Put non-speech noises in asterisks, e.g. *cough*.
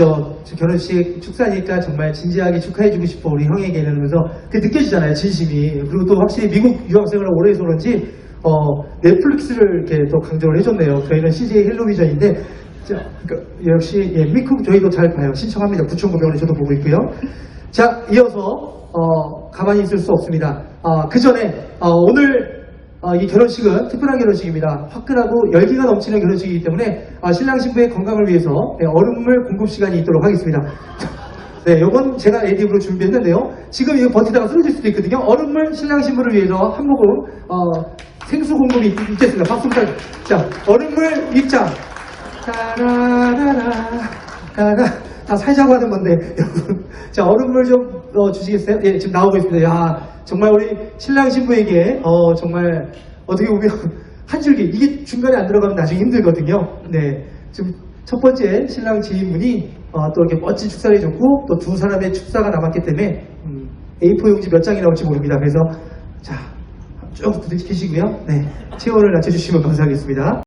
저, 저 결혼식 축사니까 정말 진지하게 축하해주고 싶어 우리 형에게는 그러면서 그 느껴지잖아요 진심이. 그리고 또 확실히 미국 유학생을 오래 해서 그런지 어, 넷플릭스를 이렇게 또 강조를 해줬네요. 저희는 CJ 헬로비전인데 자, 그러니까 역시 예, 미국 저희도 잘 봐요. 신청합니다. 9,900원에 저도 보고 있고요. 자 이어서 어, 가만히 있을 수 없습니다. 아, 그 전에 어, 오늘 어, 이 결혼식은 특별한 결혼식입니다. 화끈하고 열기가 넘치는 결혼식이기 때문에 어, 신랑 신부의 건강을 위해서 네, 얼음물 공급 시간이 있도록 하겠습니다. *laughs* 네, 요건 제가 에디브로 준비했는데요. 지금 이거 버티다가 쓰러질 수도 있거든요. 얼음물 신랑 신부를 위해서 한 모금 어, 생수 공급이 있- 있겠습니다. 박수 부탁드립니다. 자, 얼음물 입장. 따라라라 따라 다 살자고 하는 건데 여러분 *laughs* 자 얼음물 좀 어, 주시겠어요? 예 지금 나오고 있습니다. 야 정말 우리 신랑 신부에게 어 정말 어떻게 보면 *laughs* 한 줄기 이게 중간에 안 들어가면 나중에 힘들거든요. 네 지금 첫 번째 신랑 지인분이 어, 또 이렇게 멋진 축사를 해줬고 또 두 사람의 축사가 남았기 때문에 음, A4 용지 몇 장이 나올지 모릅니다. 그래서 자 쭉 부딪히시고요. 네 체온을 낮춰주시면 감사하겠습니다.